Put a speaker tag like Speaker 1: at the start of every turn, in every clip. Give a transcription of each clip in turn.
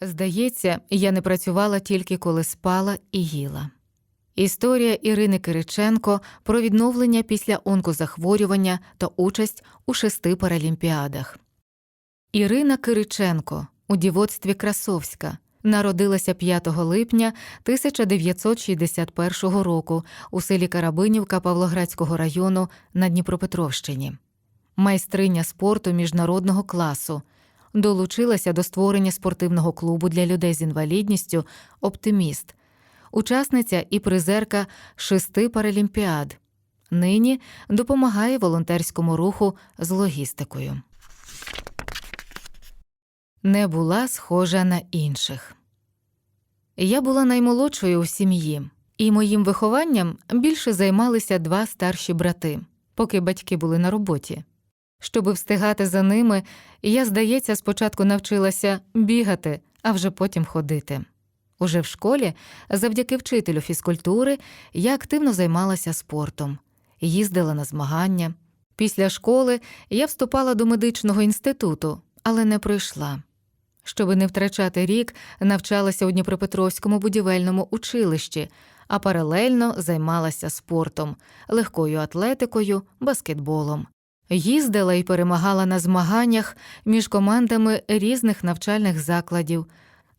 Speaker 1: Здається, я не працювала тільки коли спала і їла. Історія Ірини Кириченко про відновлення після онкозахворювання та участь у шести паралімпіадах. Ірина Кириченко у дівоцтві Красовська народилася 5 липня 1961 року у селі Карабинівка Павлоградського району на Дніпропетровщині. Майстриня спорту міжнародного класу, долучилася до створення спортивного клубу для людей з інвалідністю Оптиміст, учасниця і призерка шести паралімпіад. Нині допомагає волонтерському руху з логістикою. Не була схожа на інших. Я була наймолодшою у сім'ї, і моїм вихованням більше займалися два старші брати, поки батьки були на роботі. Щоби встигати за ними, я, здається, спочатку навчилася бігати, а вже потім ходити. Уже в школі, завдяки вчителю фізкультури, я активно займалася спортом, їздила на змагання. Після школи я вступала до медичного інституту, але не пройшла. Щоби не втрачати рік, навчалася у Дніпропетровському будівельному училищі, а паралельно займалася спортом, легкою атлетикою, баскетболом. Їздила і перемагала на змаганнях між командами різних навчальних закладів.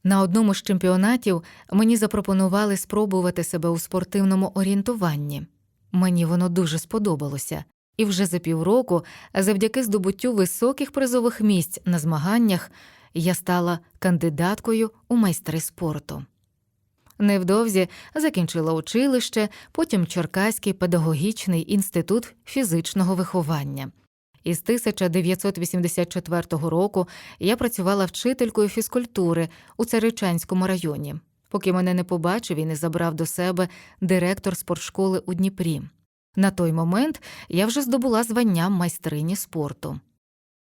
Speaker 1: На одному з чемпіонатів мені запропонували спробувати себе у спортивному орієнтуванні. Мені воно дуже сподобалося, і вже за півроку, завдяки здобуттю високих призових місць на змаганнях, я стала кандидаткою у майстри спорту. Невдовзі закінчила училище, потім Черкаський педагогічний інститут фізичного виховання. Із 1984 року я працювала вчителькою фізкультури у Царичанському районі, поки мене не побачив і не забрав до себе директор спортшколи у Дніпрі. На той момент я вже здобула звання майстрині спорту.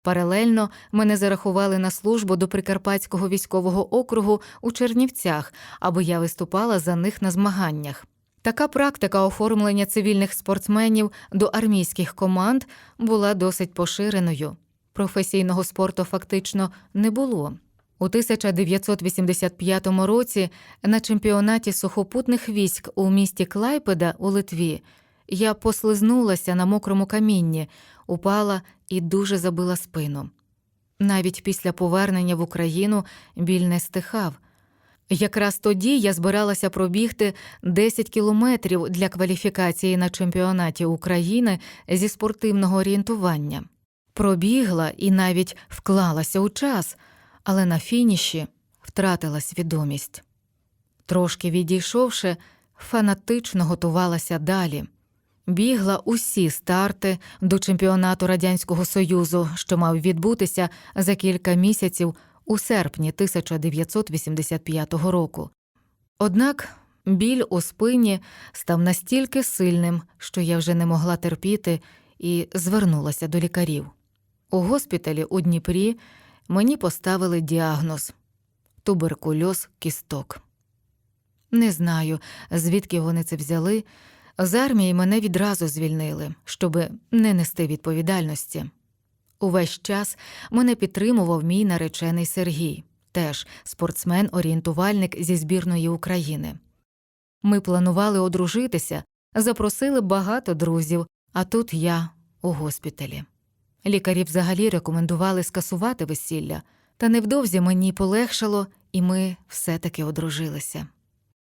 Speaker 1: Паралельно мене зарахували на службу до Прикарпатського військового округу у Чернівцях, аби я виступала за них на змаганнях. Така практика оформлення цивільних спортсменів до армійських команд була досить поширеною. Професійного спорту фактично не було. У 1985 році на чемпіонаті сухопутних військ у місті Клайпеда у Литві я послизнулася на мокрому камінні, упала і дуже забила спину. Навіть після повернення в Україну біль не стихав. Якраз тоді я збиралася пробігти 10 кілометрів для кваліфікації на чемпіонаті України зі спортивного орієнтування. Пробігла і навіть вклалася у час, але на фініші втратила свідомість. Трошки відійшовши, фанатично готувалася далі. Бігла усі старти до чемпіонату Радянського Союзу, що мав відбутися за кілька місяців у серпні 1985 року. Однак біль у спині став настільки сильним, що я вже не могла терпіти і звернулася до лікарів. У госпіталі у Дніпрі мені поставили діагноз туберкульоз кісток. Не знаю, звідки вони це взяли. З армії мене відразу звільнили, щоби не нести відповідальності. Увесь час мене підтримував мій наречений Сергій, теж спортсмен-орієнтувальник зі збірної України. Ми планували одружитися, запросили багато друзів, а тут я у госпіталі. Лікарі взагалі рекомендували скасувати весілля, та невдовзі мені полегшало, і ми все таки одружилися.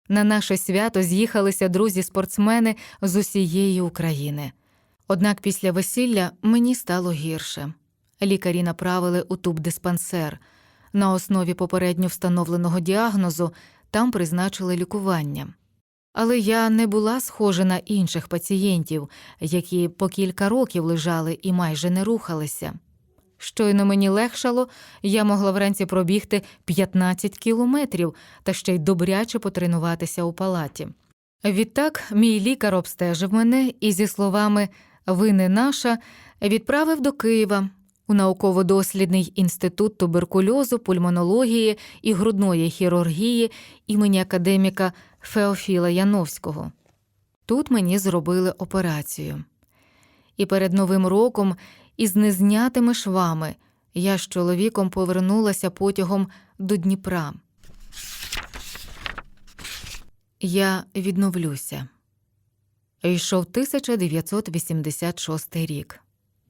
Speaker 1: На наше свято з'їхалися друзі-спортсмени з усієї України. Однак після весілля мені стало гірше. Лікарі направили у тубдиспансер. На основі попередньо встановленого діагнозу там призначили лікування. Але я не була схожа на інших пацієнтів, які по кілька років лежали і майже не рухалися. Щойно мені легшало, я могла вранці пробігти 15 кілометрів та ще й добряче потренуватися у палаті. Відтак мій лікар обстежив мене і зі словами Ви не наша відправив до Києва у науково-дослідний інститут туберкульозу, пульмонології і грудної хірургії імені академіка Феофіла Яновського. Тут мені зробили операцію. І перед Новим роком із незнятими швами я з чоловіком повернулася потягом до Дніпра. Я відновлюся. Йшов 1986 рік.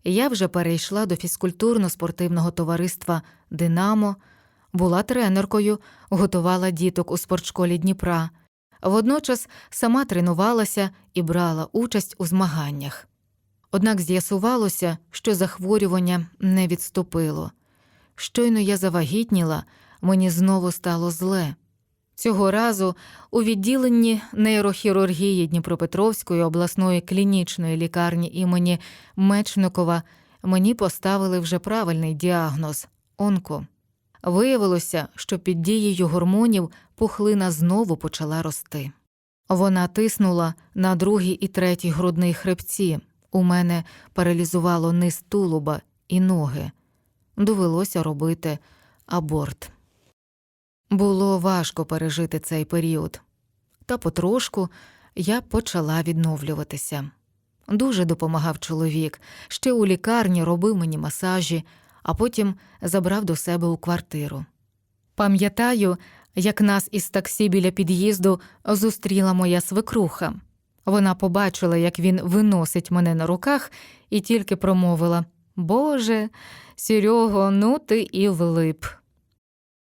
Speaker 1: Я вже перейшла до фізкультурно-спортивного товариства Динамо, була тренеркою, готувала діток у спортшколі Дніпра. Водночас сама тренувалася і брала участь у змаганнях. Однак з'ясувалося, що захворювання не відступило. Щойно я завагітніла, мені знову стало зле. Цього разу у відділенні нейрохірургії Дніпропетровської обласної клінічної лікарні імені Мечникова мені поставили вже правильний діагноз онко. Виявилося, що під дією гормонів пухлина знову почала рости. Вона тиснула на другий і третій грудний хребці. У мене паралізувало низ тулуба і ноги. Довелося робити аборт. Було важко пережити цей період, та потрошку я почала відновлюватися. Дуже допомагав чоловік, ще у лікарні робив мені масажі, а потім забрав до себе у квартиру. Пам'ятаю, як нас із таксі біля під'їзду зустріла моя свекруха. Вона побачила, як він виносить мене на руках, і тільки промовила Боже, Серього, ну ти і влип.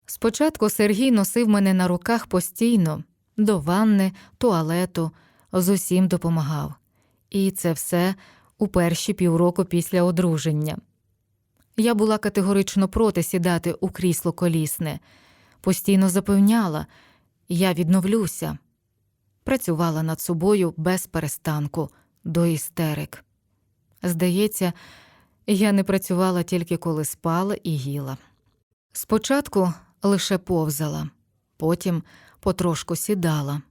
Speaker 1: Спочатку Сергій носив мене на руках постійно, до ванни, туалету, з усім допомагав. І це все у перші півроку після одруження. Я була категорично проти сідати у крісло колісне, постійно запевняла, я відновлюся, працювала над собою без перестанку, до істерик. Здається, я не працювала тільки коли спала і їла. Спочатку лише повзала, потім потрошку сідала.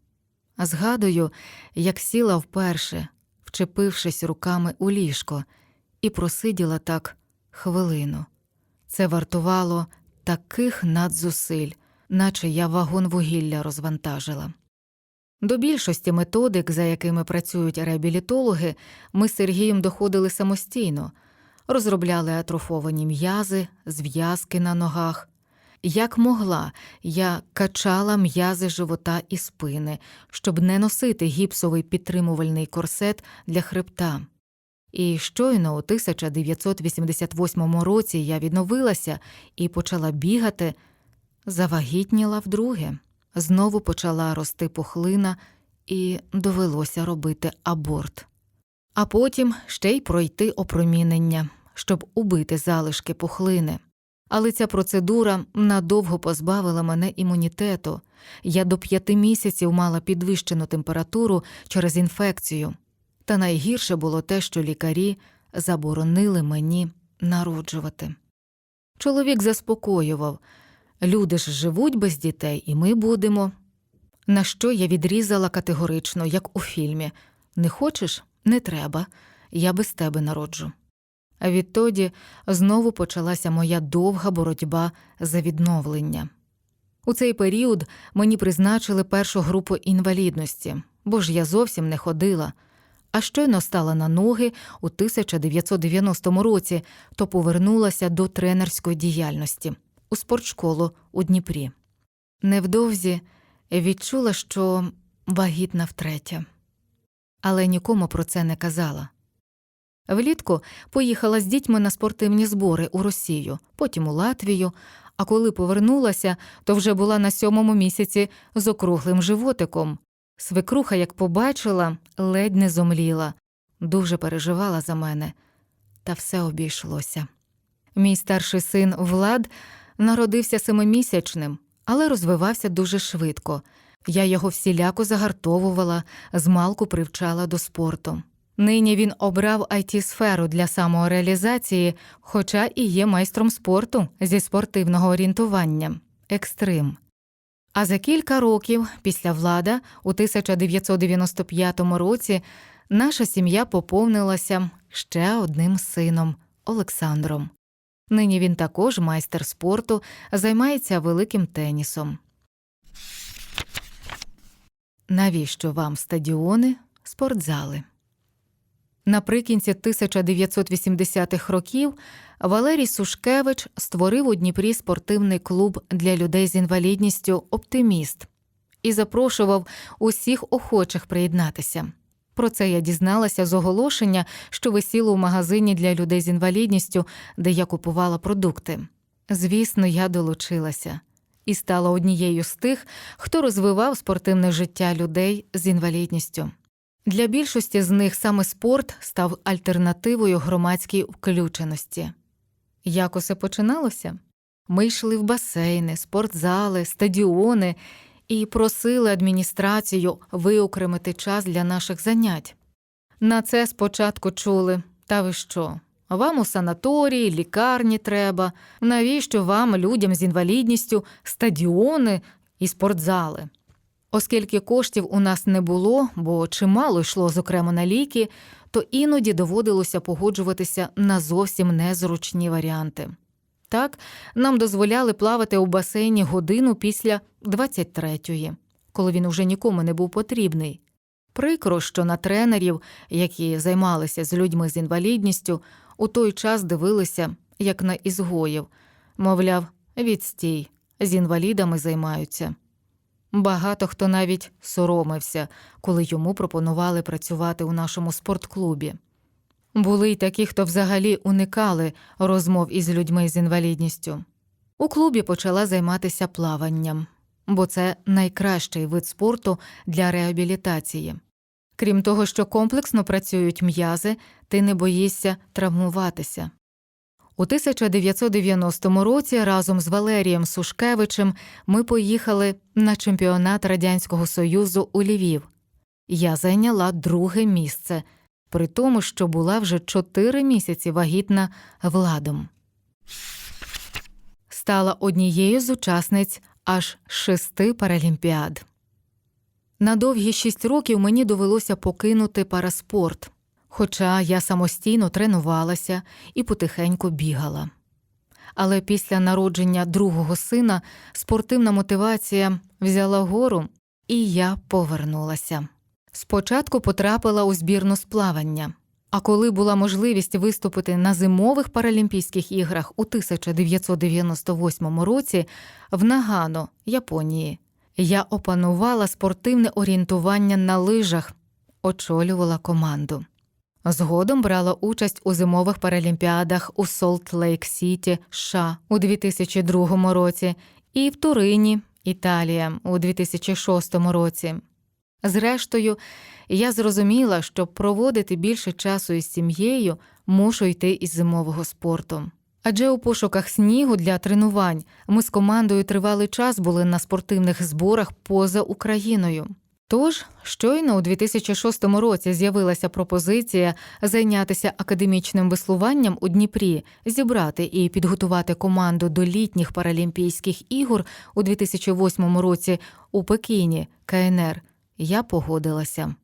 Speaker 1: Згадую, як сіла вперше, вчепившись руками у ліжко, і просиділа так хвилину. Це вартувало таких надзусиль, наче я вагон вугілля розвантажила. До більшості методик, за якими працюють реабілітологи, ми з Сергієм доходили самостійно, розробляли атрофовані м'язи, зв'язки на ногах. Як могла, я качала м'язи живота і спини, щоб не носити гіпсовий підтримувальний корсет для хребта. І щойно у 1988 році я відновилася і почала бігати, завагітніла вдруге. Знову почала рости пухлина, і довелося робити аборт. А потім ще й пройти опромінення, щоб убити залишки пухлини. Але ця процедура надовго позбавила мене імунітету. Я до п'яти місяців мала підвищену температуру через інфекцію. Та найгірше було те, що лікарі заборонили мені народжувати. Чоловік заспокоював люди ж живуть без дітей, і ми будемо. На що я відрізала категорично, як у фільмі Не хочеш? Не треба, я без тебе народжу. А відтоді знову почалася моя довга боротьба за відновлення. У цей період мені призначили першу групу інвалідності, бо ж я зовсім не ходила, а щойно стала на ноги у 1990 році, то повернулася до тренерської діяльності у спортшколу у Дніпрі. Невдовзі відчула, що вагітна втретє, але нікому про це не казала. Влітку поїхала з дітьми на спортивні збори у Росію, потім у Латвію, а коли повернулася, то вже була на сьомому місяці з округлим животиком. Свекруха, як побачила, ледь не зомліла, дуже переживала за мене, та все обійшлося. Мій старший син Влад народився семимісячним, але розвивався дуже швидко. Я його всіляко загартовувала, змалку привчала до спорту. Нині він обрав it сферу для самореалізації, хоча і є майстром спорту зі спортивного орієнтування екстрим. А за кілька років після влада, у 1995 році, наша сім'я поповнилася ще одним сином Олександром. Нині він також майстер спорту, займається великим тенісом. Навіщо вам стадіони, спортзали? Наприкінці 1980-х років Валерій Сушкевич створив у Дніпрі спортивний клуб для людей з інвалідністю Оптиміст і запрошував усіх охочих приєднатися. Про це я дізналася з оголошення, що висіло у магазині для людей з інвалідністю, де я купувала продукти. Звісно, я долучилася і стала однією з тих, хто розвивав спортивне життя людей з інвалідністю. Для більшості з них саме спорт став альтернативою громадській включеності. Як усе починалося? Ми йшли в басейни, спортзали, стадіони і просили адміністрацію виокремити час для наших занять. На це спочатку чули та ви що? Вам у санаторії, лікарні треба. Навіщо вам, людям з інвалідністю, стадіони і спортзали? Оскільки коштів у нас не було, бо чимало йшло зокрема на ліки, то іноді доводилося погоджуватися на зовсім незручні варіанти. Так, нам дозволяли плавати у басейні годину після 23-ї, коли він уже нікому не був потрібний. Прикро, що на тренерів, які займалися з людьми з інвалідністю, у той час дивилися, як на ізгоїв, мовляв, відстій, з інвалідами займаються. Багато хто навіть соромився, коли йому пропонували працювати у нашому спортклубі. Були й такі, хто взагалі уникали розмов із людьми з інвалідністю. У клубі почала займатися плаванням, бо це найкращий вид спорту для реабілітації. Крім того, що комплексно працюють м'язи, ти не боїшся травмуватися. У 1990 році разом з Валерієм Сушкевичем ми поїхали на чемпіонат Радянського Союзу у Львів. Я зайняла друге місце, при тому, що була вже чотири місяці вагітна владом. Стала однією з учасниць аж шести паралімпіад. На довгі шість років мені довелося покинути параспорт, хоча я самостійно тренувалася і потихеньку бігала. Але після народження другого сина спортивна мотивація взяла гору, і я повернулася. Спочатку потрапила у збірну з плавання, а коли була можливість виступити на зимових Паралімпійських іграх у 1998 році в Нагано, Японії, я опанувала спортивне орієнтування на лижах, очолювала команду. Згодом брала участь у зимових паралімпіадах у Солт-Лейк Сіті, США у 2002 році і в Турині, Італія у 2006 році. Зрештою, я зрозуміла, щоб проводити більше часу із сім'єю, мушу йти із зимового спорту. Адже у пошуках снігу для тренувань ми з командою тривалий час були на спортивних зборах поза Україною. Тож, щойно у 2006 році з'явилася пропозиція зайнятися академічним веслуванням у Дніпрі, зібрати і підготувати команду до літніх Паралімпійських ігор у 2008 році у Пекіні, КНР. Я погодилася.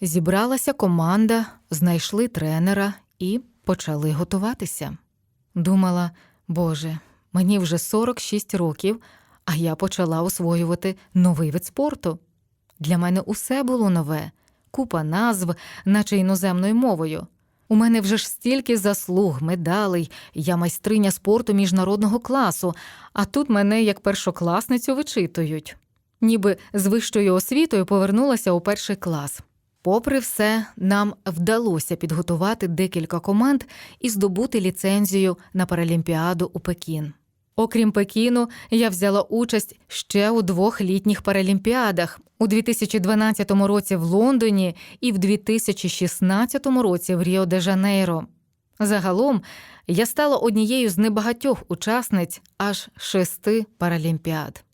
Speaker 1: Зібралася команда, знайшли тренера і почали готуватися. Думала, Боже, мені вже 46 років, а я почала освоювати новий вид спорту. Для мене усе було нове, купа назв, наче іноземною мовою. У мене вже ж стільки заслуг, медалей, я майстриня спорту міжнародного класу, а тут мене як першокласницю вичитують. Ніби з вищою освітою повернулася у перший клас. Попри все, нам вдалося підготувати декілька команд і здобути ліцензію на Паралімпіаду у Пекін. Окрім Пекіну, я взяла участь ще у двох літніх паралімпіадах у 2012 році в Лондоні і в 2016 році в Ріо де Жанейро. Загалом я стала однією з небагатьох учасниць аж шести паралімпіад.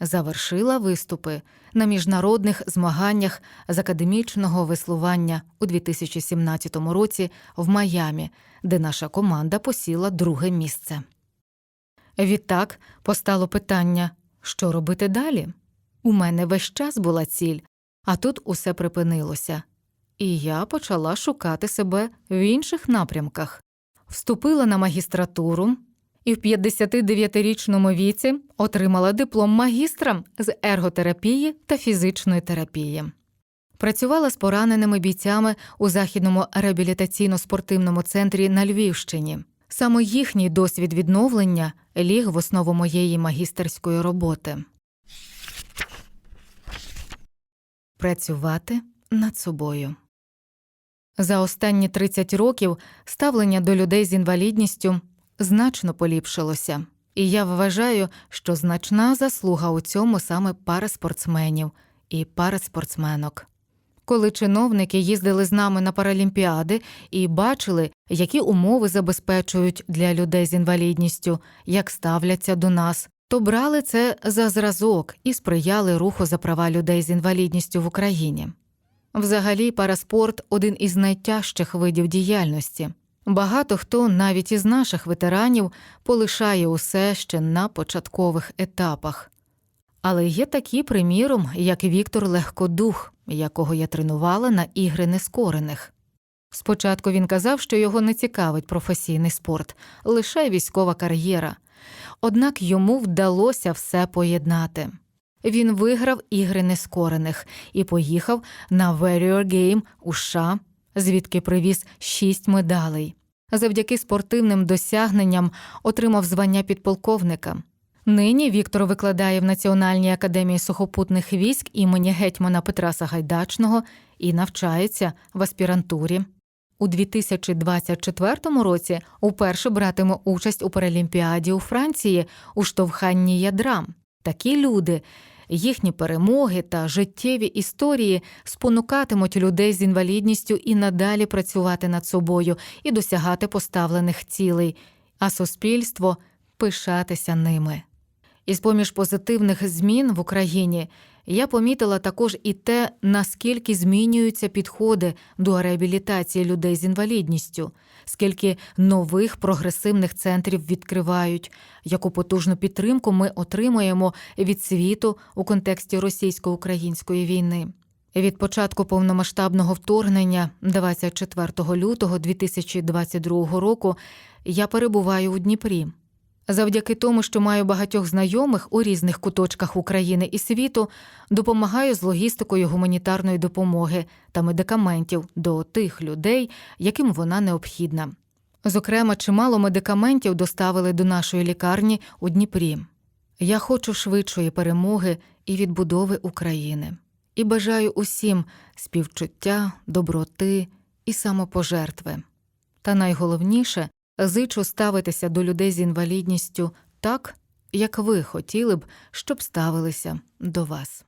Speaker 1: Завершила виступи на міжнародних змаганнях з академічного веслування у 2017 році в Майамі, де наша команда посіла друге місце. Відтак постало питання, що робити далі? У мене весь час була ціль, а тут усе припинилося, і я почала шукати себе в інших напрямках. Вступила на магістратуру і в 59-річному віці отримала диплом магістра з ерготерапії та фізичної терапії. Працювала з пораненими бійцями у західному реабілітаційно-спортивному центрі на Львівщині. Саме їхній досвід відновлення ліг в основу моєї магістерської роботи. працювати над собою. За останні 30 років ставлення до людей з інвалідністю значно поліпшилося, і я вважаю, що значна заслуга у цьому саме параспортсменів і параспортсменок. Коли чиновники їздили з нами на паралімпіади і бачили, які умови забезпечують для людей з інвалідністю, як ставляться до нас, то брали це за зразок і сприяли руху за права людей з інвалідністю в Україні. Взагалі, параспорт один із найтяжчих видів діяльності. Багато хто, навіть із наших ветеранів, полишає усе ще на початкових етапах. Але є такі, приміром, як Віктор Легкодух, якого я тренувала на ігри нескорених. Спочатку він казав, що його не цікавить професійний спорт, лише військова кар'єра. Однак йому вдалося все поєднати. Він виграв ігри нескорених і поїхав на Warrior Game у США, звідки привіз шість медалей. Завдяки спортивним досягненням отримав звання підполковника. Нині Віктор викладає в Національній академії сухопутних військ імені гетьмана Петра Сагайдачного і навчається в аспірантурі. У 2024 році уперше братиме участь у Паралімпіаді у Франції у штовханні ядра. Такі люди, їхні перемоги та життєві історії спонукатимуть людей з інвалідністю і надалі працювати над собою і досягати поставлених цілей, а суспільство пишатися ними. Із поміж позитивних змін в Україні я помітила також і те, наскільки змінюються підходи до реабілітації людей з інвалідністю, скільки нових прогресивних центрів відкривають, яку потужну підтримку ми отримуємо від світу у контексті російсько-української війни. Від початку повномасштабного вторгнення 24 лютого 2022 року я перебуваю у Дніпрі. Завдяки тому, що маю багатьох знайомих у різних куточках України і світу, допомагаю з логістикою гуманітарної допомоги та медикаментів до тих людей, яким вона необхідна. Зокрема, чимало медикаментів доставили до нашої лікарні у Дніпрі. Я хочу швидшої перемоги і відбудови України. І бажаю усім співчуття, доброти і самопожертви. Та найголовніше зичу ставитися до людей з інвалідністю так, як ви хотіли б, щоб ставилися до вас.